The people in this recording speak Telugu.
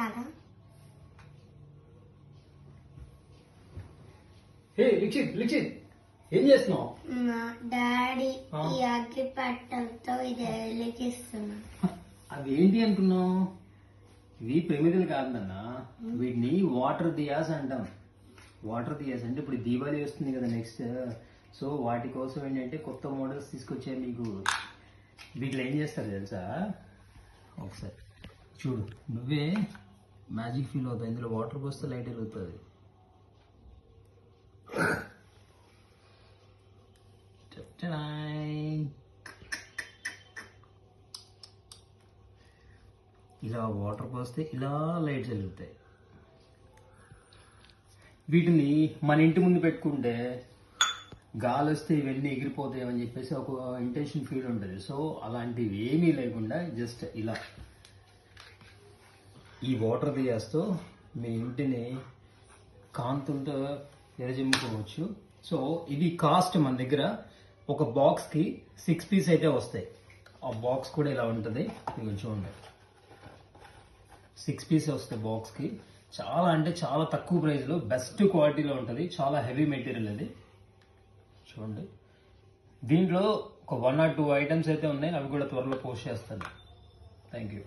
కదా హే లిఖిత్ లిఖిత్ ఏం చేస్తున్నావు? మా డాడీ. ఈ అగ్గి పట్టలతో ఇది వెలిగిస్తున్నా. అవి ఏంటి అనుకున్నావు ఇవి ప్రమిదలు కాదన్న. వీటిని వాటర్ దియాస్ అంటాం. వాటర్ దియాస్ అంటే ఇప్పుడు దీపావళి వస్తుంది కదా నెక్స్ట్. సో వాటి కోసం ఏంటంటే కొత్త మోడల్స్ తీసుకొచ్చాయి మీకు వీటిలో ఏం చేస్తారు తెలుసా? ఒకసారి చూడు. నువ్వే మ్యాజిక్ ఫీల్ అవుతుంది ఇందులో వాటర్ పోస్తే లైట్ వెలుగుతుంది. ఇలా వాటర్ పోస్తే ఇలా లైట్స్ వెలుగుతాయి వీటిని మన ఇంటి ముందు పెట్టుకుంటే గాలి వస్తే ఇవన్నీ ఎగిరిపోతాయి అని చెప్పేసి ఒక ఇంటెన్షన్ ఫీల్ ఉంటుంది సో అలాంటివి ఏమీ లేకుండా జస్ట్ ఇలా ఈ వాటర్ దియాస్తో మీ ఇంటిని కాంతుంతో ఎరజిమ్ముకోవచ్చు. సో ఇది కాస్ట్ మన దగ్గర ఒక బాక్స్కి సిక్స్ పీస్ అయితే వస్తాయి. ఆ బాక్స్ కూడా ఇలా ఉంటుంది. మీకు చూడండి. సిక్స్ పీస్ వస్తాయి బాక్స్కి చాలా అంటే చాలా తక్కువ ప్రైస్లో బెస్ట్ క్వాలిటీలో ఉంటుంది. చాలా హెవీ మెటీరియల్ అది చూడండి. దీంట్లో ఒక వన్ ఆర్ టూ ఐటమ్స్ అయితే ఉన్నాయి. అవి కూడా త్వరలో పోస్ట్ చేస్తాను. Thank you